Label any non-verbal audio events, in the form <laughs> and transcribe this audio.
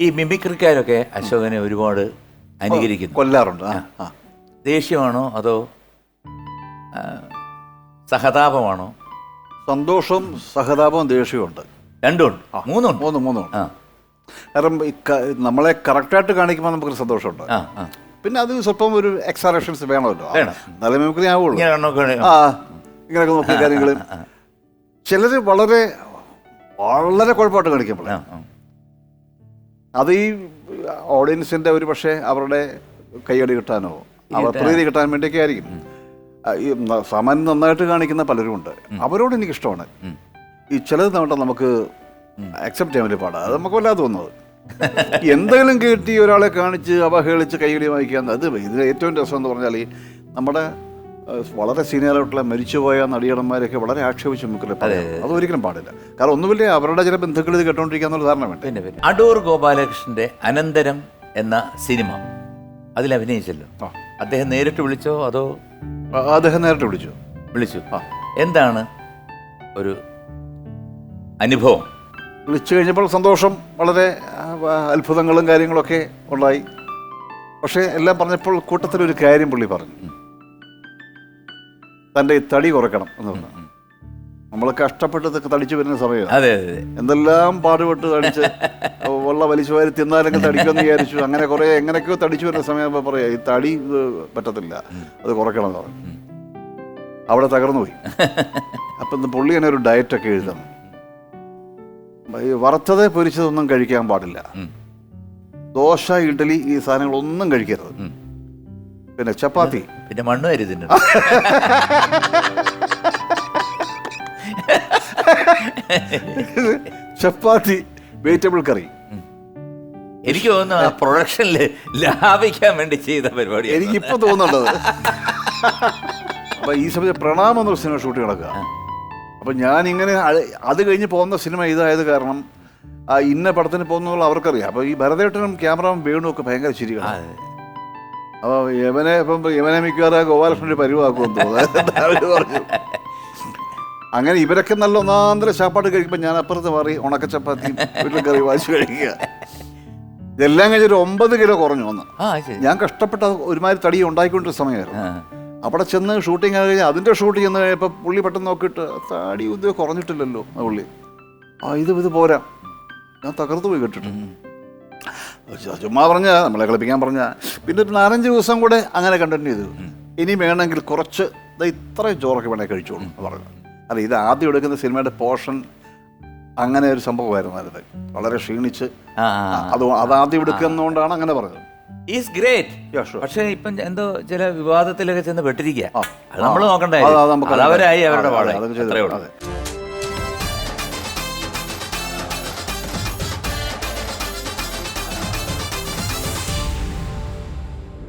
ഈ മിമിക്രിക്കാരൊക്കെ അശോകനെ ഒരുപാട് അനുകരിക്കുന്നു. കൊല്ലാറുണ്ട്. ആ ദേഷ്യമാണോ അതോ ആ, സഹതാപമാണോ? സന്തോഷവും സഹതാപവും ദേഷ്യവും ഉണ്ട് രണ്ടുമുണ്ട് മൂന്നുണ്ട്. മൂന്ന് മൂന്നും ആ. കാരണം ഈ ക- നമ്മളെ കറക്റ്റായിട്ട് കാണിക്കുമ്പോൾ നമുക്കൊരു സന്തോഷമുണ്ട്. ആ ആ. പിന്നെ അത് സ്വല്പം ഒരു എക്സാറേഷൻസ് വേണമല്ലോ. വേണം. മിമിക്രി ആവുള്ളൂ. ഇങ്ങനെ കണ്ണൊക്കെ ആ ഇങ്ങനെയൊക്കെ നോക്കിയ കാര്യങ്ങൾ ചിലർ വളരെ വളരെ കുഴപ്പമായിട്ട് കാണിക്കുമ്പോൾ. ആ, ആ. അത് ഈ ഓഡിയൻസിന്റെ ഒരു പക്ഷേ അവരുടെ കൈയടി കിട്ടാനോ അവർ പ്രീതി കിട്ടാൻ വേണ്ടിയൊക്കെ ആയിരിക്കും. ഈ സാമാന്യം നന്നായിട്ട് കാണിക്കുന്ന പലരും ഉണ്ട്. അവരോട് എനിക്ക് ഇഷ്ടമാണ് ഈ ചിലത് നോട്ടം നമുക്ക് അക്സെപ്റ്റ് ചെയ്യാൻ വേണ്ടി പാടാ. അത് നമുക്ക് വല്ലാതെ തോന്നുന്നത്. <laughs> എന്തെങ്കിലും കേട്ടി ഒരാളെ കാണിച്ച് അവഹേളിച്ച് കൈകളി വാങ്ങിക്കാൻ അത് ഇതിൽ ഏറ്റവും രസം എന്ന് പറഞ്ഞാൽ ഈ നമ്മുടെ വളരെ സീനിയറായിട്ടുള്ള മരിച്ചുപോയ നടിയടന്മാരെയൊക്കെ വളരെ ആക്ഷേപിച്ച് നമുക്ക് അത് ഒരിക്കലും പാടില്ല. കാരണം ഒന്നുമില്ല അവരുടെ ചില ബന്ധുക്കൾ ഇത് കേട്ടോണ്ടിരിക്കാന്നുള്ള ധാരണ വേണ്ട? പിന്നെ പിന്നെ. അടൂർ ഗോപാലകൃഷ്ണന്റെ അനന്തരം എന്ന സിനിമ. അതിൽ അഭിനയിച്ചല്ലോ. അദ്ദേഹം നേരിട്ട് വിളിച്ചോ അതോ അദ്ദേഹം നേരിട്ട് വിളിച്ചു. വിളിച്ചു? എന്താണ് ഒരു അനുഭവം? വിളിച്ചു കഴിഞ്ഞപ്പോൾ സന്തോഷം വളരെ അത്ഭുതങ്ങളും കാര്യങ്ങളൊക്കെ ഉണ്ടായി. പക്ഷേ എല്ലാം പറഞ്ഞപ്പോൾ കൂട്ടത്തിലൊരു കാര്യം പുള്ളി പറഞ്ഞു. തന്റെ ഈ തടി കുറയ്ക്കണം എന്ന് പറഞ്ഞു. നമ്മൾ കഷ്ടപ്പെട്ടതൊക്കെ തടിച്ചു വരുന്ന സമയം അതെ അതെ എന്തെല്ലാം പാടുപെട്ട് തടിച്ച് <laughs> വെള്ള വലിച്ചു വാരി തിന്നാലെങ്കിൽ തടിക്കുമെന്ന് വിചാരിച്ചു. അങ്ങനെ കുറേ എങ്ങനെയൊക്കെയോ തടിച്ചു വരുന്ന സമയം പറയാ ഈ തടി പറ്റത്തില്ല അത് കുറയ്ക്കണം എന്ന് പറഞ്ഞു. അവിടെ തകർന്നു പോയി. <laughs> അപ്പം ഇന്ന് പുള്ളി അങ്ങനെ ഒരു ഡയറ്റൊക്കെ എഴുതണം ഈ വറുത്തത് പൊരിച്ചതൊന്നും കഴിക്കാൻ പാടില്ല. ദോശ ഇഡ്ഡലി ഈ സാധനങ്ങളൊന്നും കഴിക്കരുത്. പിന്നെ ചപ്പാത്തി. പിന്നെ മണ്ണ് കരുതുന്നുണ്ട് ചപ്പാത്തി വെജിറ്റബിൾ കറി. എനിക്ക് തോന്നുന്നു ആ പ്രൊഡക്ഷനിൽ ലാഭിക്കാൻ വേണ്ടി ചെയ്ത പരിപാടി എനിക്ക് ഇപ്പൊ തോന്നുന്നുണ്ടത്. അപ്പൊ ഈ സമയത്ത് പ്രണാമം എന്നൊരു സിനിമ ഷൂട്ട് കിടക്കുക അപ്പൊ ഞാൻ ഇങ്ങനെ അത് കഴിഞ്ഞ് പോകുന്ന സിനിമ ഇതായത് കാരണം ആ ഇന്ന പടത്തിന് പോകുന്നുള്ള അവർക്കറിയാം. അപ്പൊ ഈ ഭരതേട്ടനും ക്യാമറമാൻ വേണു ഒക്കെ ഭയങ്കര ചിരികളാണ്. അപ്പൊ യമനെ ഇപ്പം യമനെ മിക്കവാറും ഗോപാലകൃഷ്ണന്റെ പരിവാക്കുമെന്ന് തോന്നുന്നു. അവർ പറഞ്ഞു? അങ്ങനെ ഇവരൊക്കെ നല്ല ഒന്നാന്തര ചാപ്പാട് കഴിക്കുമ്പോൾ ഞാൻ അപ്പുറത്ത് മാറി ഉണക്ക ചപ്പാത്തി വീട്ടിൽ കറി വാശി കഴിക്കുക. ഇതെല്ലാം കഴിഞ്ഞൊരു ഒമ്പത് കിലോ കുറഞ്ഞു വന്ന് ഞാൻ കഷ്ടപ്പെട്ട ഒരുമാതിരി തടി ഉണ്ടാക്കിക്കൊണ്ടിരുന്ന സമയമായിരുന്നു. അവിടെ ചെന്ന് ഷൂട്ടിങ് കഴിഞ്ഞാൽ അതിന്റെ ഷൂട്ട് ചെന്ന് കഴിഞ്ഞപ്പോൾ പുള്ളി പെട്ടെന്ന് നോക്കിയിട്ട് തടി ഉദ്യോഗം കുറഞ്ഞിട്ടില്ലല്ലോ ആ പുള്ളി. ആ ഇത് ഇത് പോരാ. ഞാൻ തകർത്ത് പോയി കേട്ടിട്ട്. ചു- ചുമ്മാ പറഞ്ഞ നമ്മളെ കളിപ്പിക്കാൻ പറഞ്ഞ പിന്നെ ഒരു നാലഞ്ച് ദിവസം കൂടെ അങ്ങനെ കണ്ടിന്യൂ ചെയ്തു. ഇനി വേണമെങ്കിൽ കുറച്ച് ഇത്രയും ചോറൊക്കെ വേണേൽ കഴിച്ചോളൂ എന്ന് പറഞ്ഞു. അല്ല ഇത് ആദ്യം എടുക്കുന്ന സിനിമയുടെ പോർഷൻ അങ്ങനെ ഒരു സംഭവമായിരുന്നു അത് വളരെ ക്ഷീണിച്ച് അത് അതാദ്യം എടുക്കുന്നതുകൊണ്ടാണ് അങ്ങനെ പറഞ്ഞത്. ഈസ് ഗ്രേറ്റ് പക്ഷേ ഇപ്പം എന്തോ ചില വിവാദത്തിലൊക്കെ ചെന്ന് പെട്ടിരിക്കുക അത് നമ്മൾ. നോക്കണ്ടേ. അവരായി അവരുടെ. അത്രേ ഉള്ളൂ.